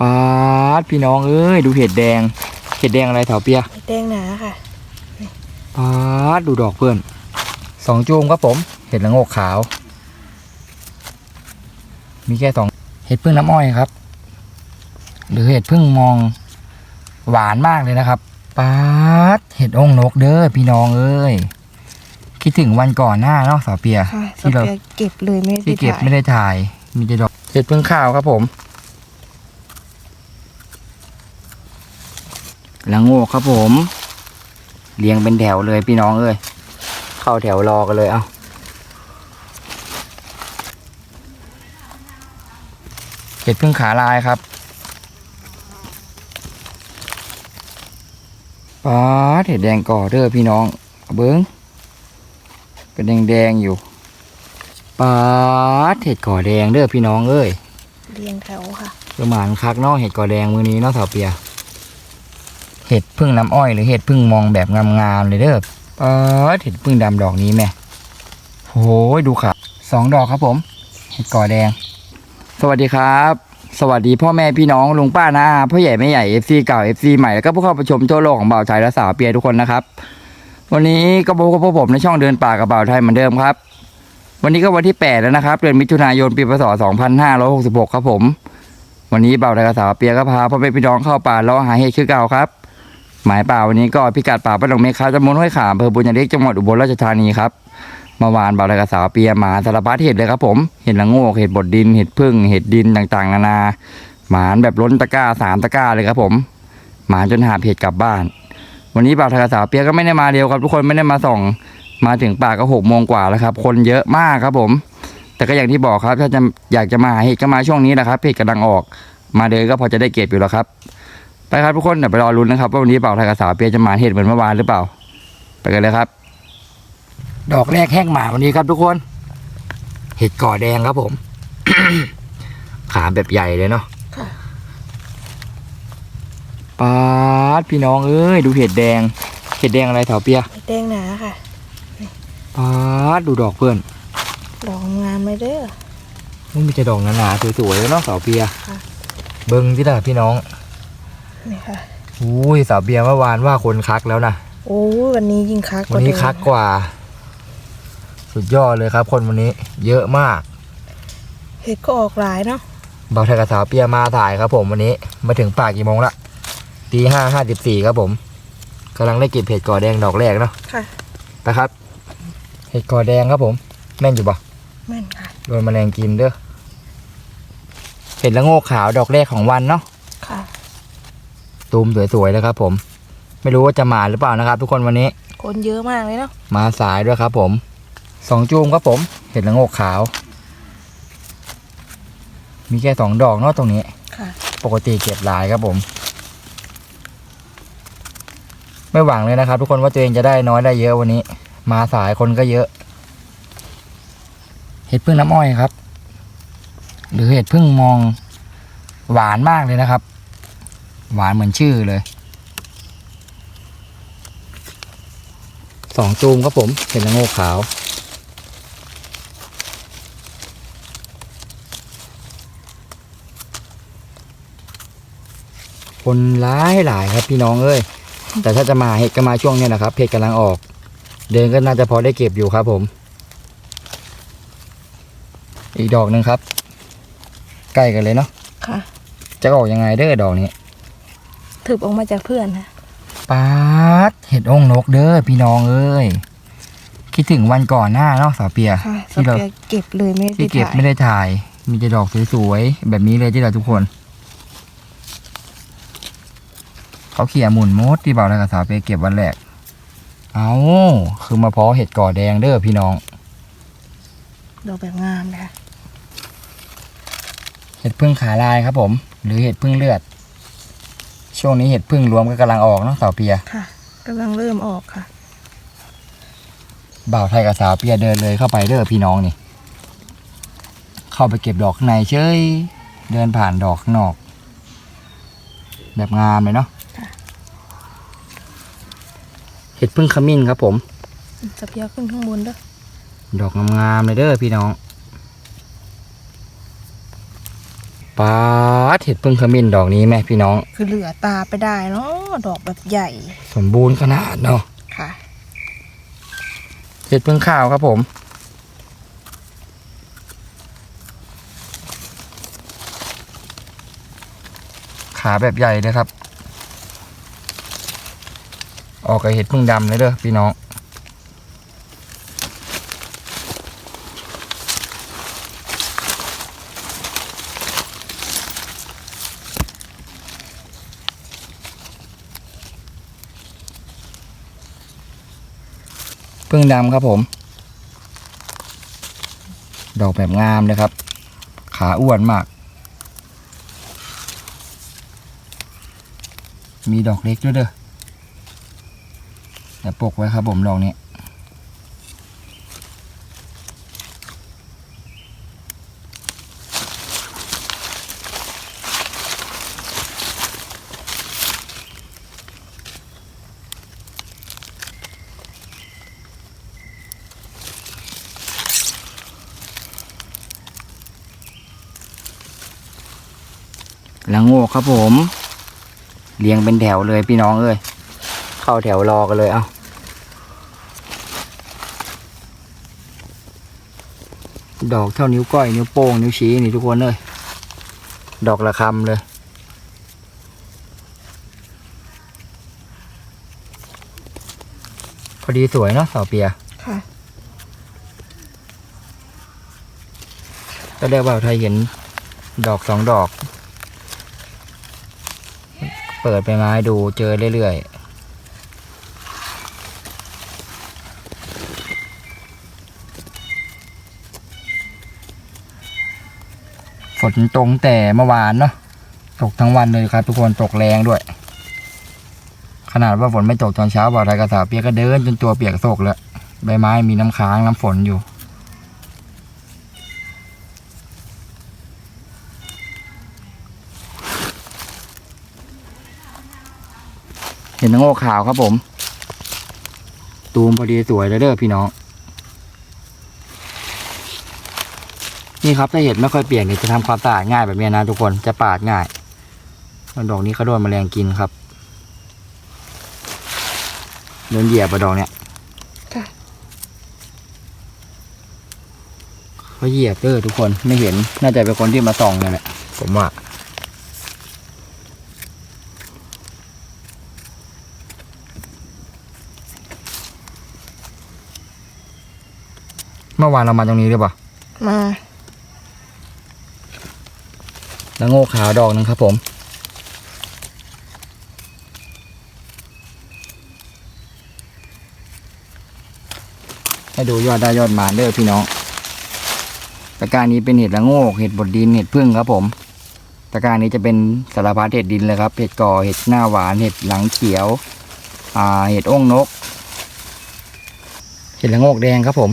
ปาดพี่น้องเอ้ยดูเห็ดแดง เห็ดแดงอะไรแถวเปียแดงหนาค่ะปาดดูดอกเพื่อนสองจูมครับผม เห็ดละโงกขาว มีแค่สองเห็ดพึ่งน้ำอ้อยครับ หรือเห็ดพึ่งมองหวานมากเลยนะครับปาดเห็ดองค์นกเด้อพี่น้องเอ้ยคิดถึงวันก่อนหน้าเนาะสาวเปียค่ะที่เราสปียเก็บเลยไม่ได้ที่เก็บถ่ายไม่ได้ถ่าย มีแต่ดอกเห็ดพึ่งข้าวครับผม ละโงกครับผม เรียงเป็นแถวเลยพี่น้องเอ้ยเข้าแถวรอกันเลยเอาเห็ดพึ่งขาลายครับป๊าดเห็ดแดงก่อเด้อพี่น้องเอาเบิ้งเป็นแดงแดงๆอยู่ป๊าดเห็ดก่อแดงเด้อพี่น้องเอ้ยเรียงแถวค่ะประมาณคักเนอกเห็ดก่อแดงมือนี้เนอกสาวเปีย เห็ดพึ่งน้ำอ้อยหรือเห็ดพึ่งมองแบบงามๆเลยเด้อเออเห็ดพึ่งดำดอกนี้แม่โอ้ยดูค่ะสองดอกครับผม เห็ดก่อแดง สวัสดีครับ สวัสดีพ่อแม่พี่น้องลุงป้านาอาพ่อใหญ่แม่ใหญ่เอฟซีเก่าเอฟซีใหม่แล้วก็ผู้เข้าประชมทั่วโลกของบ่าวไทยและสาวเปียทุกคนนะครับ วันนี้ก็พบกับพวกผมในช่องเดินป่ากับบ่าวไทยเหมือนเดิมครับ วันนี้ก็วันที่แปดแล้วนะครับ เดือนมิถุนายนปีพศ 2566 ครับผม วันนี้เบาไทยกับสาวเปียก็พาพ่อแม่พี่น้องเข้าป่าเลาะหาเห็ดคือเก่าครับ หมายป่าวันนี้ก็พิกัดป่าบ้านหลงเมฆาตำบลห้วยขาอำเภอบุญยเล็กจังหวัดอุบลราชธานีครับเมื่อวานเบาไทยกับสาวเปียหมาสารพัดเห็ดเลยครับผมเห็ดละโงกเห็ดบดดินเห็ดพึ่งเห็ดดินต่างๆ นานา หมานแบบล้นตะกร้าสามตะกร้าเลยครับผม หมานจนหาเห็ดกลับบ้าน วันนี้เบาไทยกับสาวเปียก็ไม่ได้มาเร็วครับ ทุกคนไม่ได้มาส่องมาถึงป่าก็หกโมงกว่าแล้วครับ คนเยอะมากครับผม แต่ก็อย่างที่บอกครับ ถ้าจะอยากจะมาหาเห็ดก็มาช่วงนี้แหละครับเห็ดกำลังออก มาเดินก็พอจะได้เก็บอยู่แล้วครับ ไปครับทุกคนเดี๋ยวไปรอลุ้นนะครับว่าวันนี้เป่าไทยกับสาวเปียจะมาเห็ดเหมือนเมื่อวานหรือเปล่า ไปกันเลยครับ ดอกแรกแห้งหมาวันนี้ครับทุกคน เห็ดก่อแดงครับผม ขาแบบใหญ่เลยเนาะค่ะปาดพี่น้องเอ้ยดูเห็ดแดง เห็ดแดงอะไรแถวเปียแดงหนาค่ะปาดดูดอกเพื่อน ดอกงามเลยเด้อมันมีแต่ดอกหนาๆสวยๆเนาะสาวเปียค่ะเบิ้งที่ตาพี่น้อง นี่ค่ะอุ้ยสาวเปียเมื่อวานว่าคนคักแล้วนะโอ้ยวันนี้ยิ่งคักวันนี้เดิมคักกว่า สุดยอดเลยครับ คนวันนี้ เยอะมาก เห็ดก็ออกหลายเนาะบาวไทยกับสาวเปียมาถ่ายครับ ผมวันนี้มาถึงป่ากี่โมงละตีห้าห้าสิบสี่ครับผมกำลังได้เก็บเห็ดกอแดงดอกแรกเนาะค่ะไปครับ เห็ดกอแดงครับผม แม่นอยู่ปะแม่นค่ะโดนแมลงกินเด้อเห็ดละโงกขาวดอกแรกของวันเนาะค่ะ ตูมสวยๆเลยครับ ผม ไม่รู้ว่าจะมาหรือเปล่านะครับ ทุกคนวันนี้ คนเยอะมากเลยเนาะมาสายด้วยครับ ผมสองจูมครับผม เห็ดละโงกขาว มีแค่สองดอกเนาะตรงนี้ค่ะ ปกติเก็บหลายครับผม ไม่หวังเลยนะครับ ทุกคนว่าตัวเองจะได้น้อยได้เยอะวันนี้ มาสายคนก็เยอะ เห็ดพึ่งน้ำอ้อยครับ หรือเห็ดพึ่งมองหวานมากเลยนะครับ หวานเหมือนชื่อเลยสองจูมครับผมเห็ดละโงกขาว คนร้ายหลายครับพี่น้องเอ้ยแต่ถ้าจะมาเห็ดก็มาช่วงเนี้ยนะครับเห็ดกำลังออก เดินก็น่าจะพอได้เก็บอยู่ครับผม อีกดอกหนึ่งครับ ใกล้กันเลยเนาะค่ะ จะออกยังไงเด้อดอกนี้ ถืบออกมาจากเพื่อนค่ะปาดเห็ดองค์นกเด้อพี่น้องเอ้ยคิดถึงวันก่อนหน้าเนาะสาวเปียค่ะสที่เราเปียเก็บเลยไม่ได้ที่เก็บถ่ายไม่ได้ถ่าย มีแต่ดอกสวยๆแบบนี้เลยที่เราทุกคน เขาเขี่ยหมุนมดที่เบาแล้วกับสาวเปียเก็บวันแรก เอาคือมาเพาะเห็ดก่อแดงเด้อพี่น้อง ดอกแบบงามเลยค่ะเห็ดพึ่งขาลายครับผม หรือเห็ดพึ่งเลือด ช่วงนี้เห็ดพึ่งรวมก็กำลังออกเนาะสาวเปียค่ะกำลังเริ่มออกค่ะ บ่าวไทยกับสาวเปียเดินเลยเข้าไปเด้อพี่น้องนี่ เข้าไปเก็บดอกข้างในเฉยเดินผ่านดอกข้างนอก แบบงามเลยเนาะค่ะ เห็ดพึ่งขมิ้นครับผมสเปียขึ้นข้างบนด้วยดอกงามๆเลยเด้อพี่น้อง ปาดเห็ดพึ่งขมิ้นดอกนี้แม่พี่น้อง คือเหลือตาไปได้เนาะดอกแบบใหญ่ สมบูรณ์ขนาดเนาะค่ะ เห็ดพึ่งข้าวครับผม ขาแบบใหญ่เลยครับ ออกกับเห็ดพึ่งดำเลยเด้อพี่น้อง พึ่งดำครับผม ดอกแบบงามเลยครับ ขาอ้วนมาก มีดอกเล็กด้วยเด้อแต่ปกไว้ครับผมดอกนี้ ครับผม เรียงเป็นแถวเลยพี่น้องเอ้ยเข้าแถวรอกันเลยเอาดอกเท่านิ้วก้อยนิ้วโป้งนิ้วชี้นี่ทุกคนเลยดอกละคำเลย พอดีสวยเนาะสาวเปียค่ะก็ได้บ่าวไทยเห็นดอกสองดอก เปิดไปไม้ดูเจอเรื่อยๆฝนตกแต่เมื่อวานเนาะตกทั้งวันเลยครับ ทุกคนตกแรงด้วย ขนาดว่าฝนไม่ตกตอนเช้าบ่าวไทยกระสาเปียกก็เดินจนตัวเปียกโศกแล้วใบไม้มีน้ำค้างน้ำฝนอยู่ เห็นนางโง่ขาวครับผม ตูมพอดีสวยเลยเด้อพี่น้อง นี่ครับถ้าเห็ดไม่ค่อยเปียกเนี่ยจะทำความสะอาดง่ายแบบนี้นะทุกคนจะปาดง่ายแล้วดอกนี้เขาโดนแมลงกินครับโดนเหยียบอะดอกเนี้ยค่ะเขาเหยียบเด้อทุกคนไม่เห็นน่าจะเป็นคนที่มาส่องนั่นแหละผมว่า เมื่อวานเรามาตรงนี้หรือเปล่ามาแล้วโง่ขาวดอกหนึงครับ ผม ให้ดูยอดได้ยอดมานเด้อพี่น้องตะกร้ารนี้เป็นเห็ดละโงกเห็ดบดดินเห็ดพึ่งครับผมตะกร้ารนี้จะเป็นสารพัดเห็ดดินเลยครับ เห็ดก่อเห็ดหน้าหวานเห็ดหลังเขียว อ่า เห็ดอ้งนก เห็ดละโงกแดงครับผม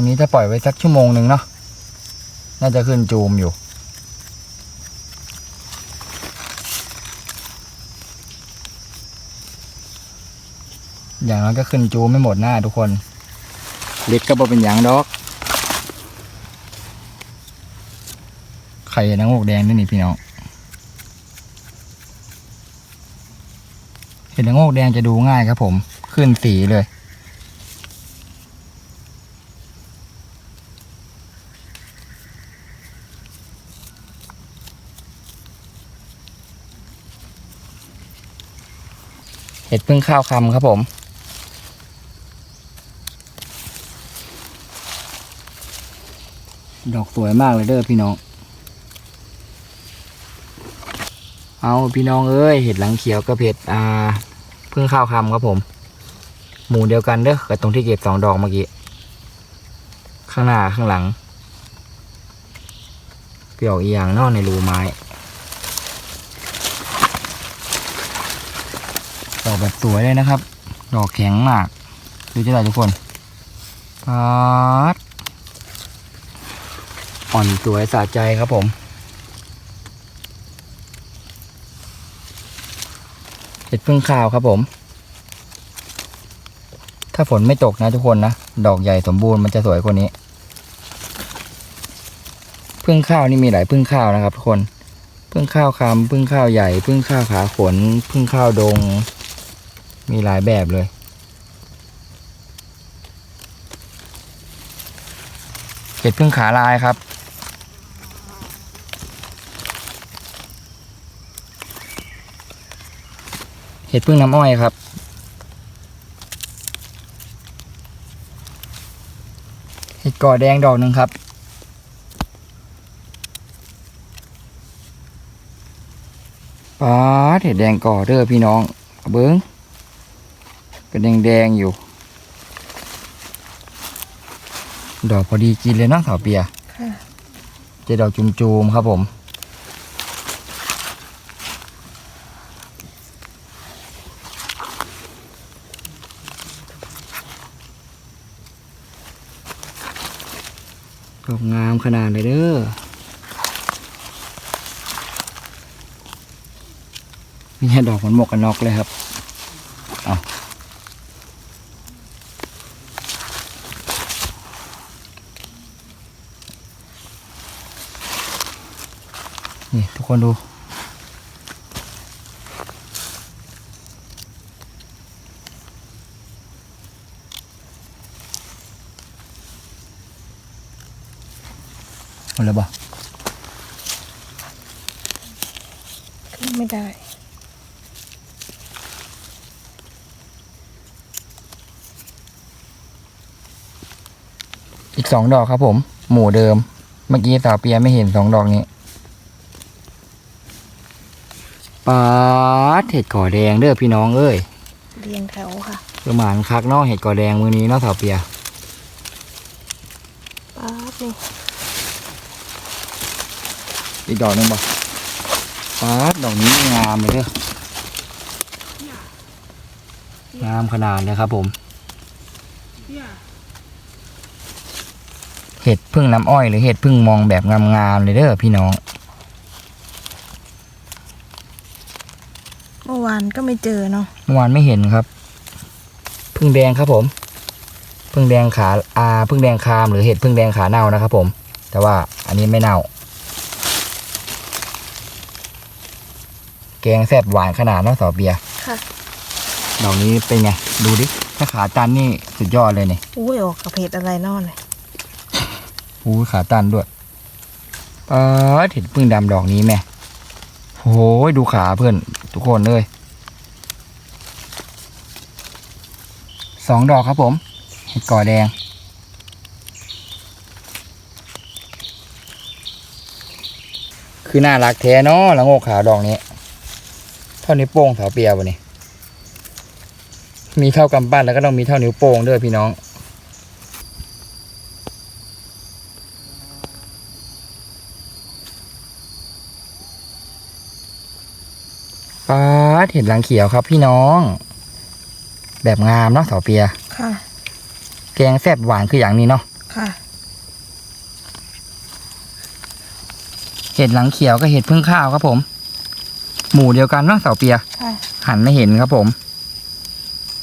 รงนี้ถ้าปล่อยไว้สักชั่วโมงหนึ่งเนาะน่าจะขึ้นจูมอยู่อย่างนั้นก็ขึ้นจูมไม่หมดหน้าทุกคนเล็ดก็บอเป็นอย่างดอก ไข่นางโงกแดงด้วยนี่พี่น้อง เห็ดนางโงกแดงจะดูง่ายครับผม ขึ้นสีเลย เห็ดพึ่งข้าวคำครับผม ดอกสวยมากเลยเด้อพี่น้อง เอาพี่น้องเอ้ยเห็ดหลังเขียวกับเห็ดอ่าพึ่งข้าวคำครับผม หมู่เดียวกันเด้อกับตรงที่เก็บสองดอกเมื่อกี้ ข้างหน้าข้างหลังเปลี่ยวอีกอย่างนอกในรูไม้ ดอก แบบสวยเลยนะครับ ดอกแข็งมาก ดูจะได้ทุกคนปาดอ่อนสวยสะใจครับผม เห็ดพึ่งข้าวครับผม ถ้าฝนไม่ตกนะทุกคนนะ ดอกใหญ่สมบูรณ์มันจะสวยกว่านี้ พึ่งข้าวนี่มีหลายพึ่งข้าวนะครับทุกคน พึ่งข้าวคำพึ่งข้าวใหญ่ พึ่งข้าวขาขน พึ่งข้าวดง มีหลายแบบเลยเห็ดพึ่งขาลายครับ เห็ดพึ่งน้ำอ้อยครับ เห็ดก่อแดงดอกหนึ่งครับ ป๊าเห็ดแดงก่อเด้อพี่น้องเอาเบิ้ง เป็นแดงแดงๆอยู่ ดอกพอดีกินเลยเนาะสาวเปียค่ะเจดอกจุมๆครับผมดอกงามขนาดเลยเด้อนี่แค่ดอกเหมันหมวกกันน็อกเลยครับ เอานี่ทุก คนดู หมดแล้วบ่ขึ้นไม่ได้อีกสองดอกครับผม หมู่เดิม เมื่อกี้สาวเปียไม่เห็นสองดอกนี้ ปาดเห็ดก่อแดงเด้อพี่น้องเอ้ยเรียงแถวค่ะประมาณคักเนอกเห็ดก่อแดงมือนี้เนาะสาวเปียป๊าบนี่อีกดอกหนึงบ่ปาดดอกนี้งามเลยเด้องามขนาดเลยครับผม เห็ดพึ่งน้ำอ้อยหรือเห็ดพึ่งมองแบบงามๆเลยเด้อพี่น้อง เมื่อวาน ก็ไม่เจอเนาะเมื่อวานไม่เห็นครับ พึ่งแดงครับผม พึ่งแดงขาอาพึ่งแดงคามหรือเห็ดพึ่งแดงขาเน่านะครับ ผม แต่ว่าอันนี้ไม่เน่า แกงแซ่บหวานขนาดเนาะสอเบียร์ค่ะดอกนี้เป็นไง ดูดิถ้าขาตันนี่สุดยอดเลยเนี่ยอุ้ยออกกับเห็ดอะไรนอนเลยอู้ขาตันด้วยเออเห็ดพึ่งดำดอกนี้แม่โอ้ยดูขาเพื่อนทุกคนเลย สองดอกครับผมเห็ดก่อแดง คือน่ารักแท้เนาะละโงกขาวดอกนี้ เท่านิ้วโป้งสาวเปียวะนี่มีเท่ากำปั้นแล้วก็ต้องมีเท่านิ้วโป้งด้วยพี่น้องฟ้าดเห็ดหลังเขียวครับพี่น้อง แบบงามเนาะสาวเปีย ค่ะ แกงแซ่บหวานคืออย่างนี้เนาะค่ะ เห็ดหลังเขียวก็เห็ดพึ่งข้าวครับผม หมู่เดียวกันเนาะสาวเปีย ค่ะ หันไม่เห็นครับผม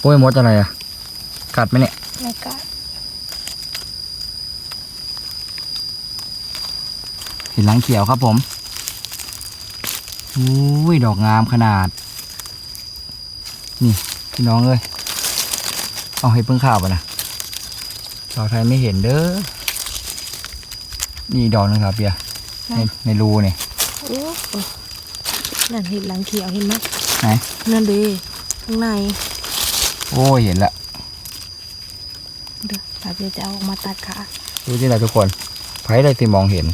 โอ้ยมดอะไรอะกัดไหมเนี่ยไม่กัดเห็ดหลังเขียวครับผมอุ้ยดอกงามขนาด นี่พี่น้องเอ้ย เอาเห็ดพึ่งข้าวไปนะสาวไทยไม่เห็นเด้อ นี่ดอกหนึงครับเปียในในรูเนี่ยโอ้โอ้นั่นเห็ดหลังเขียวเห็นไหมไหนนั่นดีข้างใน โอ้ยเห็นละเดี๋ยวตาเบียจะเอาออกมาตัดขาดูที่ไหนทุกคนไผ่ได้ที่มองเห็น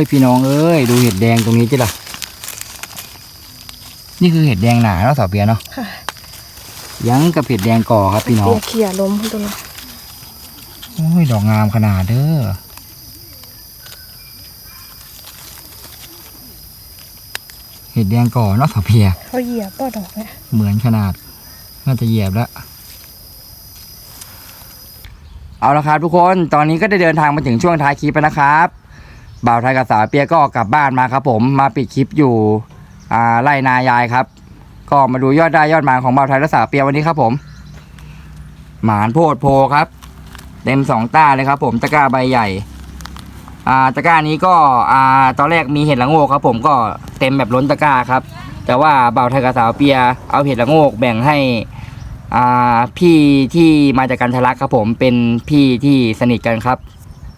ยพี่น้องเอ้ยดูเห็ดแดงตรงนี้จิล่ะ นี่คือเห็ดแดงหนาเนาะสาวเปียเนาะค่ะยังกับเห็ดแดงก่อครับพี่น้องเปียเขี่ยล้มให้ตัวนี้โอ้ยดอกงามขนาดเด้อเห็ดแดงก่อเนาะสาวเปียเขาเหยียบป้อดอกเนี่ยเหมือนขนาด น่าจะเหยียบแล้วเอาละครับทุกคน ตอนนี้ก็ได้เดินทางมาถึงช่วงท้ายคลิปแล้วนะครับ บ่าวไทยกับสาวเปียก็กลับบ้านมาครับ ผมมาปิดคลิปอยู่อ่าไร่นายายครับ ก็มาดูยอดได้ยอดหมานของบ่าวไทยและสาวเปียวันนี้ครับ ผม หมานโพดโพครับเต็มสองต้าเลยครับ ผมตะกร้าใบใหญ่อ่าตะกร้านี้ก็อ่าตอนแรกมีเห็ดละโงกครับ ผมก็เต็มแบบล้นตะกร้าครับ แต่ว่าบ่าวไทยกับสาวเปีย เอาเห็ดละโงกแบ่งให้อ่าพี่ที่มาจากกันทะลักครับ ผมเป็นพี่ที่สนิทกันครับ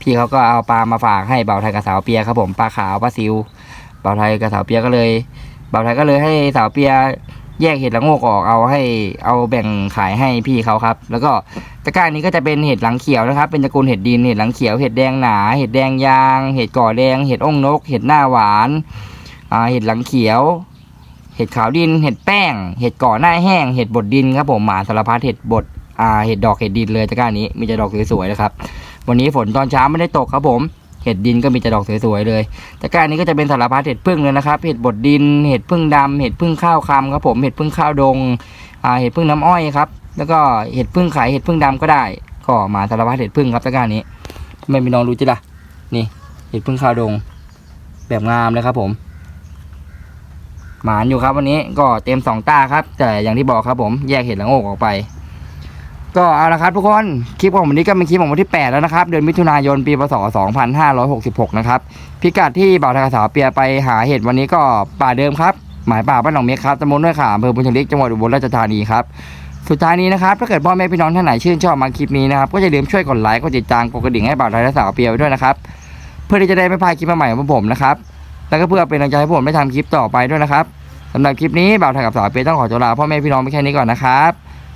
พี่เขาก็เอาปลามาฝากให้เบ่าไทยกับสาวเปียครับผมปลาขาวปลาซิวเบ่าไทยกับสาวเปียก็เลยเบ่าไทยก็เลยให้สาวเปียแยกเห็ดละโงกออกเอาให้เอาแบ่งขายให้พี่เขาครับ แล้วก็ตะกร้านี้ก็จะเป็นเห็ดหลังเขียวนะครับ เป็นตระกูลเห็ดดินเห็ดหลังเขียวเห็ดแดงหนา เห็ดแดงยาง เห็ดก่อแดง เห็ดอ่งนก เห็ดหน้าหวานอ่าเห็ดหลังเขียว เห็ดขาวดิน เห็ดแป้ง เห็ดก่อหน้าแห้ง เห็ดบดดินครับผมหมาสารพัดเห็ดบด อ่าเห็ดดอกเห็ดดินเลยตะกร้านี้มีแต่ดอกสวยๆนะครับ วันนี้ฝนตอนเช้าไม่ได้ตกครับผมเห็ดดินก็มีแต่ดอกสวยๆเลยตะกร้านี้ก็จะเป็นสารพัดเห็ดพึ่งเลยนะครับ เห็ดบดดิน เห็ดพึ่งดำเห็ดพึ่งข้าวคำครับผม เห็ดพึ่งข้าวดง อ่า เห็ดพึ่งน้ำอ้อยครับ แล้วก็เห็ดพึ่งไข่ เห็ดพึ่งดำก็ได้ ก็มาสารพัดเห็ดพึ่งครับตะกร้านี้ ไม่มีน้องดูจิล่ะ นี่ เห็ดพึ่งข้าวดง แบบงามเลยครับผม หมานอยู่ครับวันนี้ ก็เต็มสองตาครับ แต่อย่างที่บอกครับผม แยกเห็ดละโงกออกไป ก็เอาละครับทุกคน คลิปของวันนี้ก็เป็นคลิปของวันที่ 8 แล้วนะครับ เดือนมิถุนายนปีพศ 2566 นะครับ พิกัดที่บ่าวทากาสาวเปียไปหาเห็ดวันนี้ก็ป่าเดิมครับ หมายป่าบ้านหนองเม็กครับตำบลด้วยขาอำเภอบุญชลิกจังหวัดอุบลราชธานีครับสุดท้ายนี้นะครับถ้าเกิดพ่อแม่พี่น้องท่านไหนชื่นชอบมาคลิปนี้นะครับก็อย่าลืมช่วยกดไลค์กดติดตามกดกระดิ่งให้บ่าวทากาสาวเปียไว้ด้วยนะครับเพื่อที่จะได้ไม่พลาดคลิปใหม่ของผมนะครับแล้วก็เพื่อเป็นกำลังใจให้ผมได้ทำคลิปต่อไปด้วยนะครับสำหรับคลิปนี้บ่าวทากาสาวเปียต้องขอตัวลาพ่อแม่พี่น้องไปแค่นี้ก่อนนะครับ